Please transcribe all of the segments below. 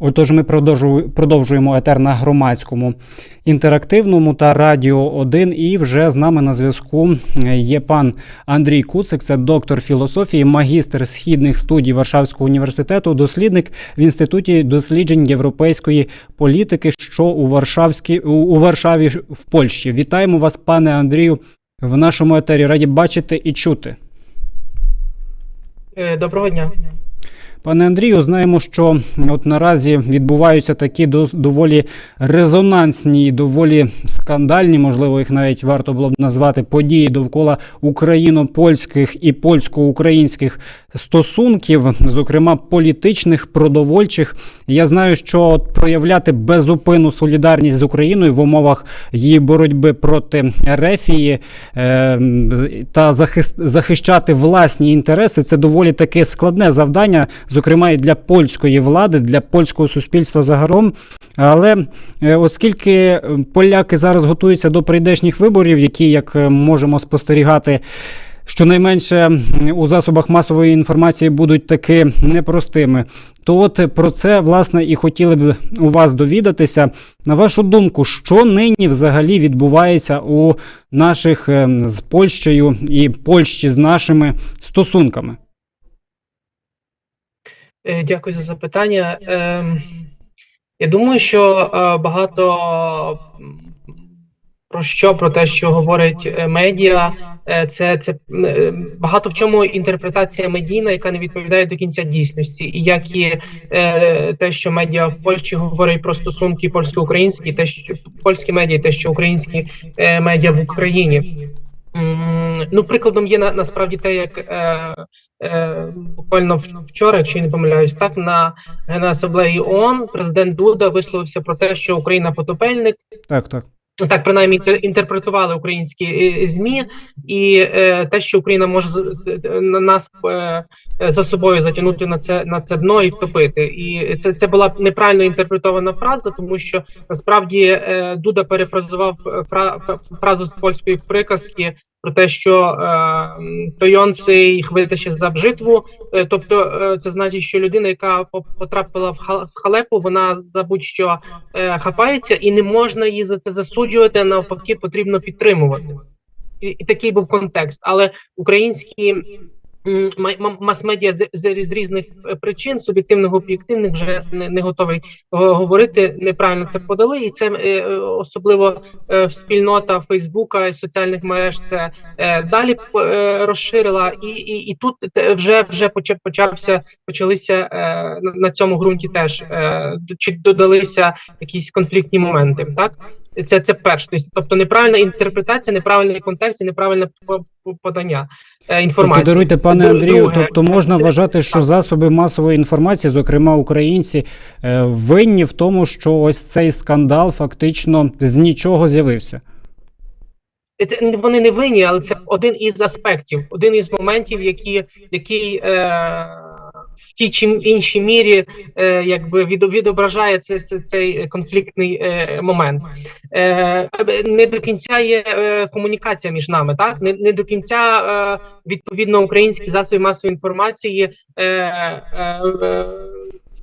Отож, ми продовжу- продовжуємо етер на громадському інтерактивному та радіо 1. І вже з нами на зв'язку е, є пан Андрій Куцик, це доктор філософії, магістр східних студій Варшавського університету, дослідник в інституті досліджень європейської політики, що у Варшавській у, у Варшаві в Польщі. Вітаємо вас, пане Андрію, в нашому етері. Раді бачити і чути. Е, Доброго дня. Пане Андрію, знаємо, що от наразі відбуваються такі доволі резонансні, доволі скандальні, можливо, їх навіть варто було б назвати події довкола україно-польських і польсько-українських стосунків, зокрема політичних, продовольчих. Я знаю, що от проявляти безупинну солідарність з Україною в умовах її боротьби проти Ерефії е, та захищати власні інтереси це доволі таке складне завдання, зокрема і для польської влади, для польського суспільства загалом. Але е, оскільки е, поляки зараз готуються до прийдешніх виборів, які, як е, можемо спостерігати, щонайменше у засобах масової інформації будуть таки непростими. То от про це власне і хотіли б у вас довідатися. На вашу думку, що нині взагалі відбувається у наших ем, з Польщею і Польщі з нашими стосунками? Е, Дякую за запитання. Ем, Я думаю, що е, багато про що про те, що говорить е, медіа, це, це багато в чому інтерпретація медійна, яка не відповідає до кінця дійсності, і як і те, що медіа в Польщі говорять про стосунки польсько-українські, те, що польські медіа, те, що українські медіа в Україні. Ну, прикладом є на, насправді те, як е, е, буквально вчора, якщо я не помиляюсь, так на Генасамблеї ООН президент Дуда висловився про те, що Україна потопельник. Так, так. Так, принаймні інтерпретували українські е, змі, і е, те, що Україна може е, на нас е, за собою затягнути на це на це дно і втопити. І це, це була неправильно інтерпретована фраза, тому що насправді е, Дуда перефразував е, фра- фразу з польської приказки про те, що е, Тойонцей хвилитися за бжитву. Е, Тобто, е, це значить, що людина, яка потрапила в ха- халепу, вона за будь-що е, хапається, і не можна її за це засуджувати. Навпаки, потрібно підтримувати. І, такий був контекст. Але українські мас-медіа з, з, різних е, причин, суб'єктивних, об'єктивних, вже не, не готовий е, говорити. Неправильно це подали, і це е, е, особливо е, в спільнота Фейсбука і соціальних мереж це е, далі е, розширила, і, і, і тут вже вже почав почався почалися е, на, цьому ґрунті теж е, чи додалися якісь конфліктні моменти. Так це це перше. Тобто, неправильна інтерпретація, неправильний контекст і неправильне по- по- подання е, інформації. Подаруйте, пане Андрію. Тобто можна вважати, що засоби масової інформації, зокрема українці, е, винні в тому, що ось цей скандал фактично з нічого з'явився. Вони не винні, але це один із аспектів, один із моментів, які який е, в тій чи іншій мірі е, якби від, відображає це, це, цей конфліктний е, момент. Е, не до кінця є е, комунікація між нами, так не, не до кінця е, відповідно українські засоби масової інформації. Е, е,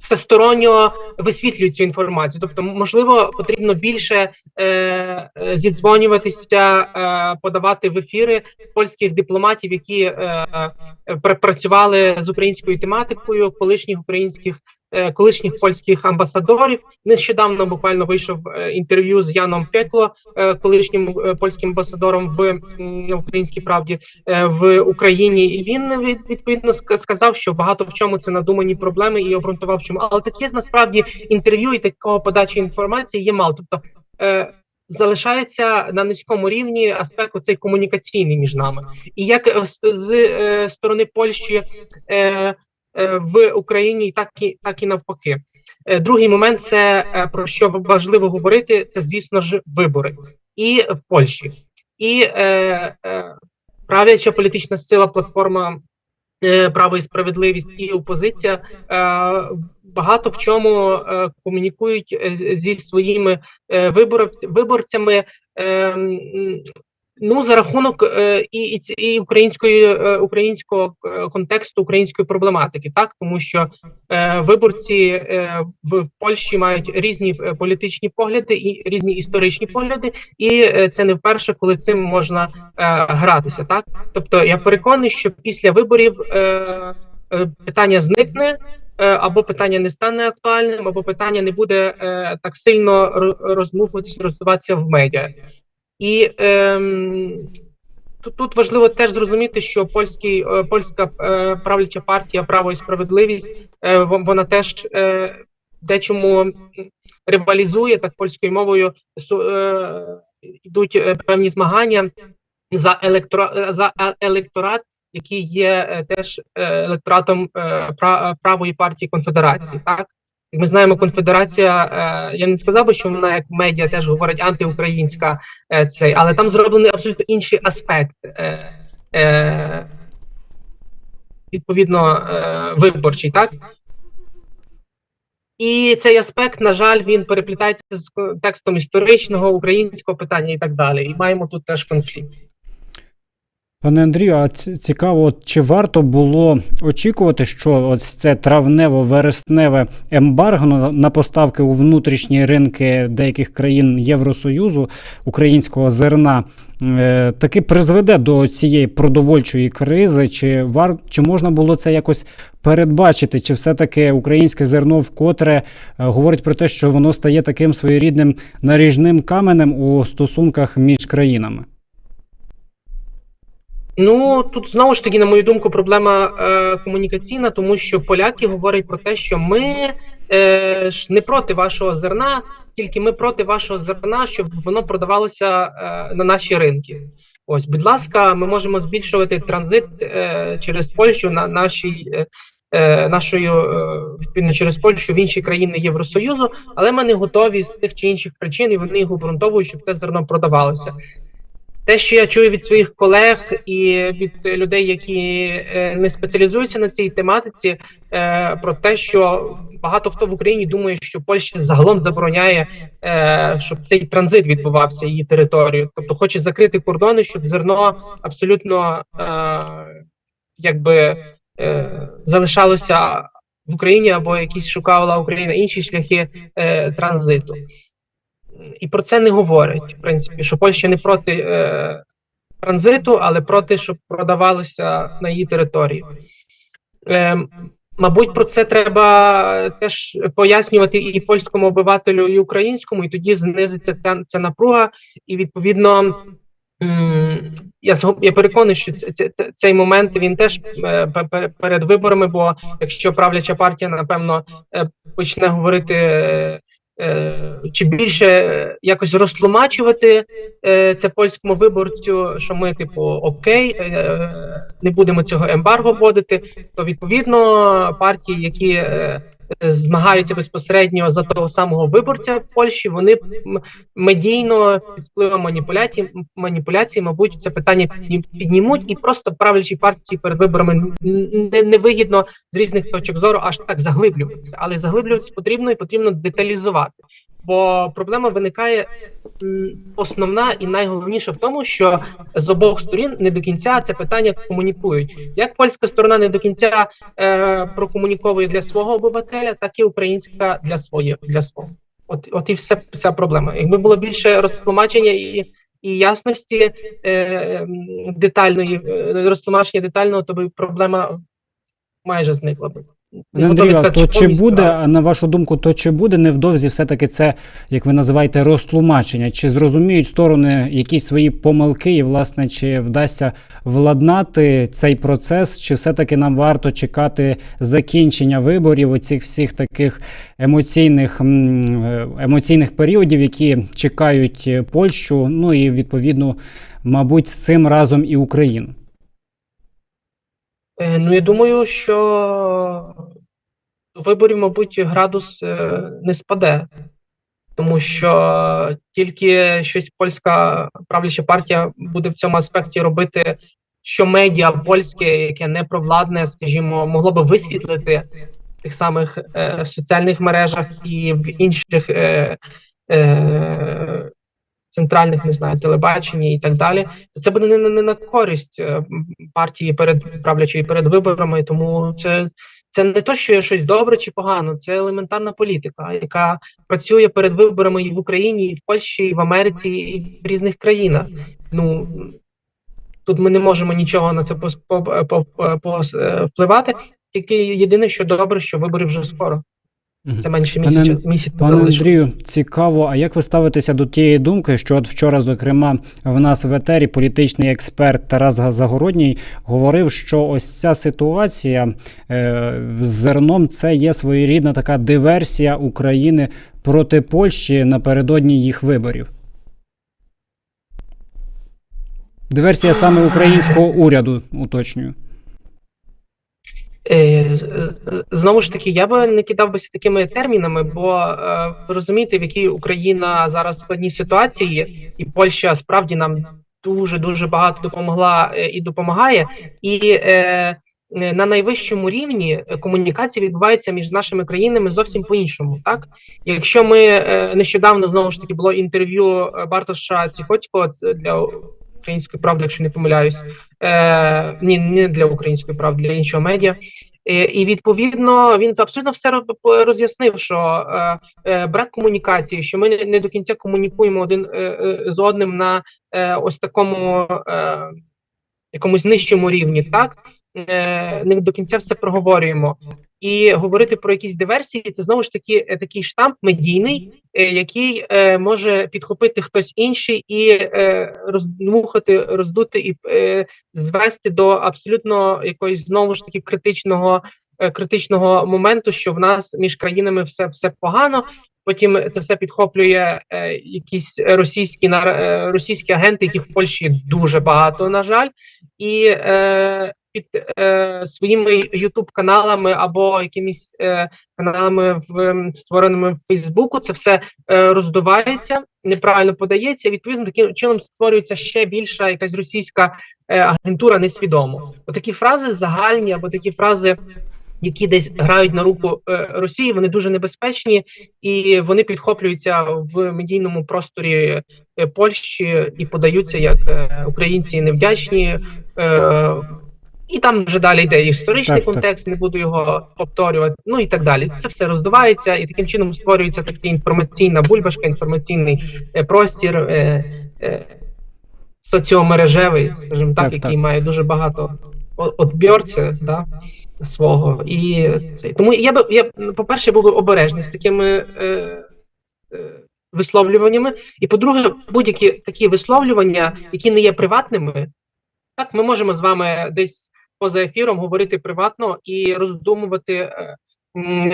Всесторонньо висвітлюють цю інформацію, тобто, можливо, потрібно більше е, е, зідзвонюватися, е, подавати в ефіри польських дипломатів, які е, е, працювали з українською тематикою, колишніх українських. Е, Колишніх польських амбасадорів нещодавно буквально вийшов е, інтерв'ю з Яном Пекло, е, колишнім польським амбасадором в Українській правді в Україні. І він від- відповідно сказав, що багато в чому це надумані проблеми і обґрунтував чому. Але таких насправді інтерв'ю і такого подачі інформації є мало. Тобто залишається на низькому рівні аспект цей комунікаційний між нами, і як з, з е, сторони Польщі в Україні, так і так і навпаки. Е, Другий момент це е, про що важливо говорити, це звісно ж вибори і в Польщі, і е, е, правляча політична сила платформа е, право і справедливість і опозиція е, багато в чому е, комунікують е, зі своїми е, виборцями, е, Ну, за рахунок е, і, і, української е, українського е, контексту, української проблематики, так тому що е, виборці в Польщі мають різні політичні погляди і різні історичні погляди, і це не вперше, коли цим можна гратися. Так, тобто я переконаний, що після виборів е, питання зникне. Або питання не стане актуальним, або питання не буде е, так сильно ро- розмухуватись, розвиватися в медіа. І ем, тут, важливо теж зрозуміти, що польський, е, польська е, правляча партія Право і справедливість е, вона теж дечому м, ривалізує так польською мовою. су- йдуть певні змагання за електора, е, за електорат, який є теж електоратом пра- правої партії конфедерації. Так як ми знаємо, конфедерація. Е, я не сказав би, що вона як медіа теж говорить антиукраїнська е, цей, але там зроблений абсолютно інший аспект. Е, відповідно, виборчий, так? І цей аспект, на жаль, він переплітається з текстом історичного українського питання і так далі. І маємо тут теж конфлікт. Пане Андрію, а цікаво, от чи варто було очікувати, що ось це травнево-вересневе ембарго на поставки у внутрішні ринки деяких країн Євросоюзу українського зерна е, таки призведе до цієї продовольчої кризи? Чи вар чи можна було це якось передбачити? Чи все-таки українське зерно вкотре е, говорить про те, що воно стає таким своєрідним наріжним каменем у стосунках між країнами? Ну тут знову ж таки, на мою думку, проблема е, комунікаційна, тому що поляки говорять про те, що ми е, ж не проти вашого зерна, тільки ми проти вашого зерна, щоб воно продавалося е, на наші ринки. Ось, будь ласка, ми можемо збільшувати транзит е, через Польщу на нашій. Е, е, Нашою е, відповідно через Польщу в інші країни Євросоюзу, але ми не готові з тих чи інших причин, і вони їх обґрунтовують, щоб те зерно продавалося. Те, що я чую від своїх колег і від людей, які е, не спеціалізуються на цій тематиці, е, про те, що багато хто в Україні думає, що Польща загалом забороняє, е, щоб цей транзит відбувався її територію, тобто хоче закрити кордони, щоб зерно абсолютно якби залишалося в Україні або якісь шукала Україна інші шляхи транзиту і про це не говорять. В принципі, що Польща не проти е, транзиту, але проти, щоб продавалося на її території. Е, мабуть, про це треба теж пояснювати і польському обивателю, і українському, і тоді знизиться ця, ця напруга, і відповідно. Я я переконаний, що цей момент він теж е, пе- пе- перед виборами. Бо якщо правляча партія, напевно, е, почне говорити чи більше е, якось розтлумачувати е, це польському виборцю, що ми, типу, окей, е, не будемо цього ембарго вводити, то відповідно партії, які е, змагаються безпосередньо за того самого виборця в Польщі, вони медійно під впливом маніпуляцій, маніпуляцій, мабуть, це питання підні- піднімуть, і просто правлячі партії перед виборами не, не вигідно з різних точок зору аж так заглиблюватися, але заглиблюватися потрібно і потрібно деталізувати. Бо проблема виникає основна і найголовніша в тому, що з обох сторін не до кінця це питання комунікують. Як польська сторона не до кінця е, прокомуніковує для свого обивателя, так і українська для своє для свого. От, от і все вся проблема. Якби було більше розтлумачення і, і ясності е, детальної е, розтлумачення детального, то би проблема майже зникла би. Пане Андрію, то чи буде, а на вашу думку, то чи буде невдовзі все-таки це, як ви називаєте, розтлумачення? Чи зрозуміють сторони якісь свої помилки, і, власне, чи вдасться владнати цей процес, чи все-таки нам варто чекати закінчення виборів, оцих всіх таких емоційних, е, емоційних періодів, які чекають е, Польщу, ну і відповідно, мабуть, з цим разом і Україну? Е, Ну, я думаю, що виборів, мабуть, градус е, не спаде, тому що тільки щось польська правляча партія буде в цьому аспекті робити, що медіа польське, яке не провладне, скажімо, могло би висвітлити в тих самих е, соціальних мережах і в інших е, е, центральних, не знаю, телебаченні і так далі, то це буде не, не, на користь е, партії перед правлячої перед виборами. Тому це, це не то, що є щось добре чи погано, це елементарна політика, яка працює перед виборами і в Україні, і в Польщі, і в Америці, і в різних країнах. Ну тут ми не можемо нічого на це е, впливати. Тільки єдине, що добре, що вибори вже скоро. Це менше Пане- місяця. місяця Пане. Андрію, цікаво, а як ви ставитеся до тієї думки, що от вчора, зокрема, в нас в етері політичний експерт Тарас Загородній говорив, що ось ця ситуація е, з зерном це є своєрідна така диверсія України проти Польщі напередодні їх виборів. Диверсія саме українського уряду, уточнюю. Е, Знову ж таки, я би не кидався такими термінами, бо е, ви розумієте, в якій Україна зараз складній ситуації, і Польща справді нам дуже дуже багато допомогла е, і допомагає. І на найвищому рівні комунікація відбувається між нашими країнами зовсім по-іншому. Так, якщо ми нещодавно знову ж таки було інтерв'ю Бартоша Ціхоцького для української правди, якщо не помиляюсь, е, ні, не для української правди, для іншого медіа. Е, І відповідно він абсолютно все роз'яснив, що е, е, брак комунікації, що ми не- до кінця комунікуємо один е, е, з одним на е, ось такому е, якомусь нижчому рівні, так е, не до кінця все проговорюємо. І говорити про якісь диверсії, це знову ж таки е, такий штамп медійний, е, який е, може підхопити хтось інший і е, роздмухати, роздути і е, звести до абсолютно якоїсь знову ж таки критичного е, критичного моменту, що в нас між країнами все все погано. Потім це все підхоплює е, якісь російські нар- е, російські агенти, яких в Польщі дуже багато, на жаль, і е, під е, своїми youtube каналами або якимись е, каналами в створеними в Фейсбуку. Це все е, роздувається, неправильно подається. Відповідно, таким чином створюється ще більша якась російська е, агентура несвідомо. Отакі фрази загальні або такі фрази. Які десь грають на руку е, Росії, вони дуже небезпечні і вони підхоплюються в медійному просторі е, Польщі і подаються як е, українці невдячні. Е, і там вже далі йде історичний Так, так. контекст, не буду його повторювати. Ну і так далі. Це все роздувається, і таким чином створюється така інформаційна бульбашка, інформаційний е, простір е, е, соціомережевий, скажімо так, Так, який так. має дуже багато о- да, свого. І це тому я би я по-перше був обережний з такими е, е, висловлюваннями. І по-друге, будь-які такі висловлювання, які не є приватними, так ми можемо з вами десь поза ефіром говорити приватно і роздумувати. е,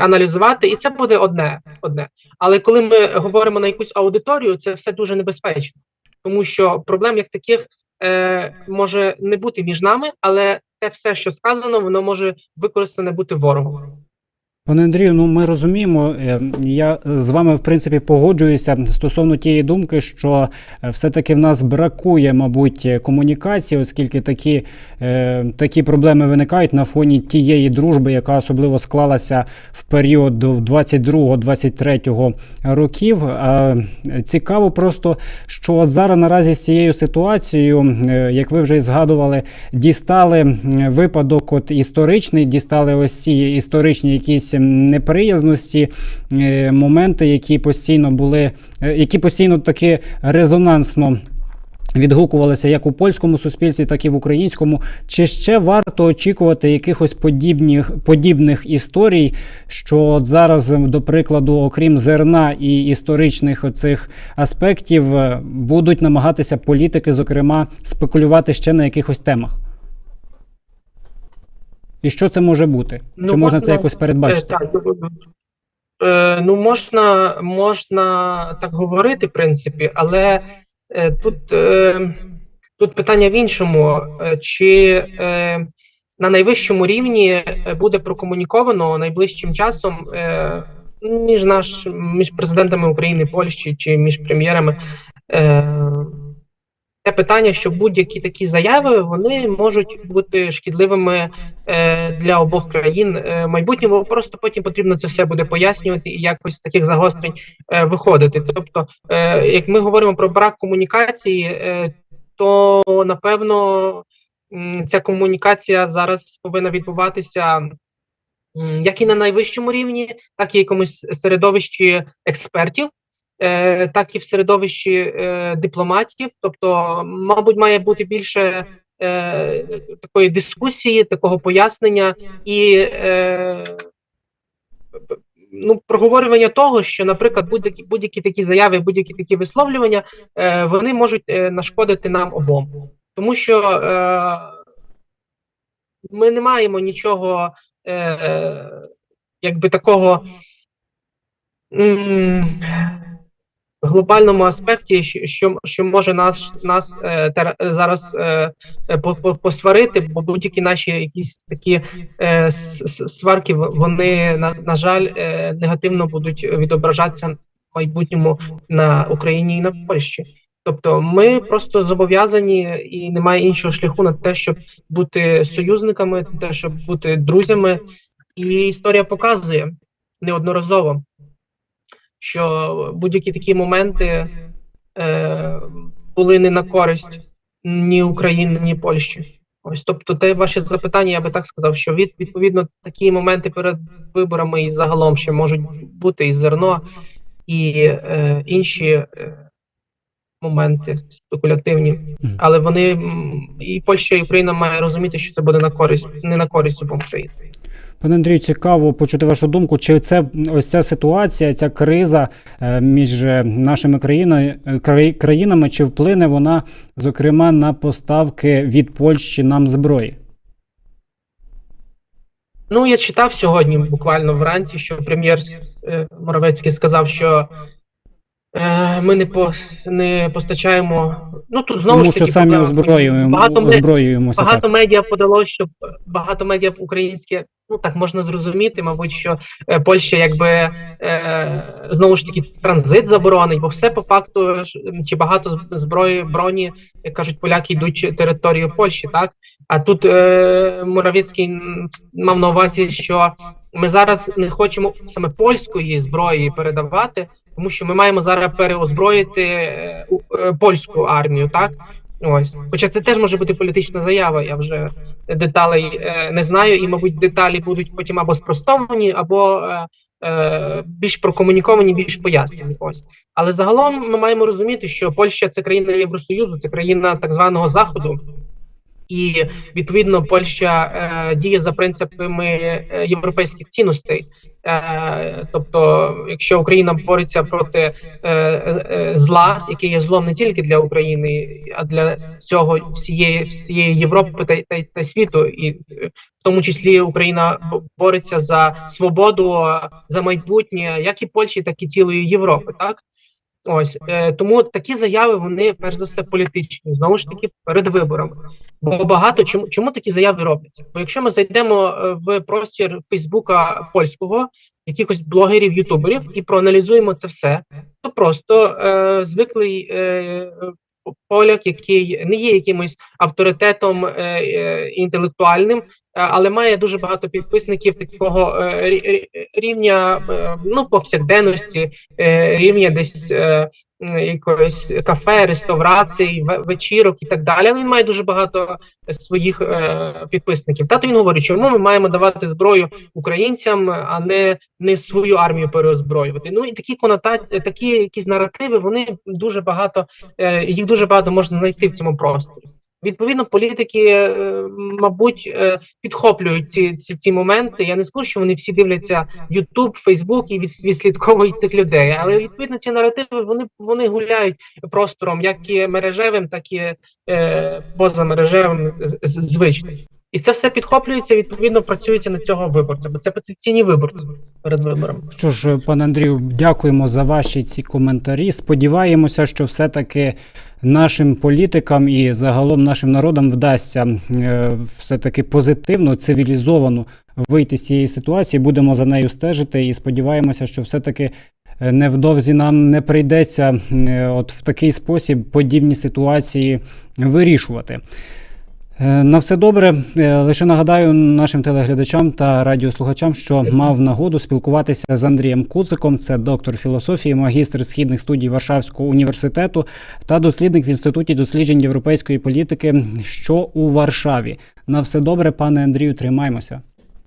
Аналізувати, і це буде одне одне. Але коли ми говоримо на якусь аудиторію, це все дуже небезпечно, тому що проблем як таких е, може не бути між нами, але те все, що сказано, воно може використане бути ворогом. Пане Андрію, ну ми розуміємо. е, Я з вами в принципі погоджуюся стосовно тієї думки, що е, все-таки в нас бракує, мабуть, комунікації, оскільки такі, е, такі проблеми виникають на фоні тієї дружби, яка особливо склалася в період до 22-23 років. Цікаво просто, що от зараз наразі з цією ситуацією, як ви вже згадували, дістали випадок, от історичний, дістали ось ці історичні якісь неприязності, е, моменти, які постійно були, е, які постійно таки резонансно. Відгукувалися як у польському суспільстві, так і в українському. Чи ще варто очікувати якихось подібних, подібних історій, що от зараз, до прикладу, окрім зерна і історичних оцих аспектів, е, будуть намагатися політики, зокрема, спекулювати ще на якихось темах? І що це може бути? Ну, Чи можна це якось передбачити? Е, так, е, ну можна, можна так говорити, в принципі, але е, тут, е, тут питання в іншому: чи е, на найвищому рівні буде прокомуніковано найближчим часом е, між наш між президентами України, Польщі чи між прем'єрами. Е, те питання, що будь-які такі заяви вони можуть бути шкідливими е, для обох країн е, майбутньому. Просто потім потрібно це все буде пояснювати і якось з таких загострень е, виходити. Тобто, е, як ми говоримо про брак комунікації, е, то напевно ця комунікація зараз повинна відбуватися як і на найвищому рівні, так і якомусь середовищі експертів, так і в середовищі е, дипломатів. Тобто, мабуть, має бути більше е, такої дискусії, такого пояснення і е, ну, проговорювання того, що, наприклад, будь-які будь-які такі заяви, будь-які такі висловлювання, е, вони можуть е, нашкодити нам обом, тому що е, ми не маємо нічого, е, якби такого. Глобальному аспекті, що, що, може нас, нас е, зараз е, е, по- по- посварити, бо будь-які наші якісь такі е, сварки, вони, на, на жаль, е, негативно будуть відображатися в майбутньому на Україні і на Польщі. Тобто ми просто зобов'язані і немає іншого шляху на те, щоб бути союзниками, те, щоб бути друзями. І історія показує неодноразово, що будь-які такі моменти е, були не на користь ні України, ні Польщі. Ось, тобто, те ваше запитання, я би так сказав, що від відповідно такі моменти перед виборами і загалом ще можуть бути і зерно, і е, інші е, моменти спекулятивні, але вони і Польща, і Україна має розуміти, що це буде на користь, не на користь обом країн. Пане Андрію, цікаво почути вашу думку. Чи це ось ця ситуація, ця криза е, між е, нашими країною е, країнами, чи вплине вона, зокрема, на поставки від Польщі нам зброї? Ну, я читав сьогодні буквально вранці, що прем'єр Моровецький сказав, що ми не по не постачаємо. Ну тут знову Тому ж що таки самі озброюємо, багато, озброюємося. багато Так. медіа подало, що багато медіа українське, ну так можна зрозуміти, мабуть, що е, Польща якби е, знову ж таки транзит заборонить, бо все по факту чи багато зброї броні, як кажуть поляки, йдуть територію Польщі, так а тут е, Моравецький мав на увазі, що ми зараз не хочемо саме польської зброї передавати, тому що ми маємо зараз переозброїти е, е, польську армію, так. Ось, хоча це теж може бути політична заява. Я вже деталей е, не знаю, і, мабуть, деталі будуть потім або спростовані, або більш прокомуніковані, більш пояснені. Ось. Але загалом ми маємо розуміти, що Польща це країна Євросоюзу, це країна так званого Заходу. І відповідно Польща е, діє за принципами європейських цінностей. Е, тобто, якщо Україна бореться проти е, е, зла, яке є злом не тільки для України, а для всього всієї всієї Європи та, та, та світу, і в тому числі Україна бореться за свободу, за майбутнє, як і Польщі, так і цілої Європи. Так ось е, тому такі заяви вони перш за все політичні, знову ж таки перед виборами. Бо багато чому чому такі заяви робляться? Бо якщо ми зайдемо е, в простір Фейсбука польського, якихось блогерів, ютуберів, і проаналізуємо це все, то просто е, звиклий е, поляк, який не є якимось авторитетом е, е, інтелектуальним, е, але має дуже багато підписників такого рі- рі- рівня ну повсякденності, рівня десь. Е, Якоїсь кафе, реставрацій, ве- вечірок і так далі. Він має дуже багато своїх е, підписників. Тато він говорить, чому ми маємо давати зброю українцям, а не, не свою армію переозброювати. Ну і такі коната, такі якісь наративи, вони дуже багато е, їх дуже багато можна знайти в цьому просторі. Відповідно, політики, е, мабуть, е, підхоплюють ці, ці, ці моменти. Я не скажу, що вони всі дивляться YouTube, Facebook і від, відслідковують цих людей. Але відповідно ці наративи вони, вони гуляють простором, як і мережевим, так і е, позамережевим звичним. І це все підхоплюється, відповідно, працюється на цього виборця, бо це потенційні виборці перед виборами. Що ж, пане Андрію, дякуємо за ваші ці коментарі. Сподіваємося, що все-таки нашим політикам і загалом нашим народам вдасться е, все-таки позитивно, цивілізовано вийти з цієї ситуації. Будемо за нею стежити і сподіваємося, що все-таки е, невдовзі нам не прийдеться е, от в такий спосіб подібні ситуації вирішувати. Е, На все добре. Е, Лише нагадаю нашим телеглядачам та радіослухачам, що мав нагоду спілкуватися з Андрієм Куциком. Це доктор філософії, магістр східних студій Варшавського університету та дослідник в інституті досліджень європейської політики, що у Варшаві. На все добре, пане Андрію, тримаймося.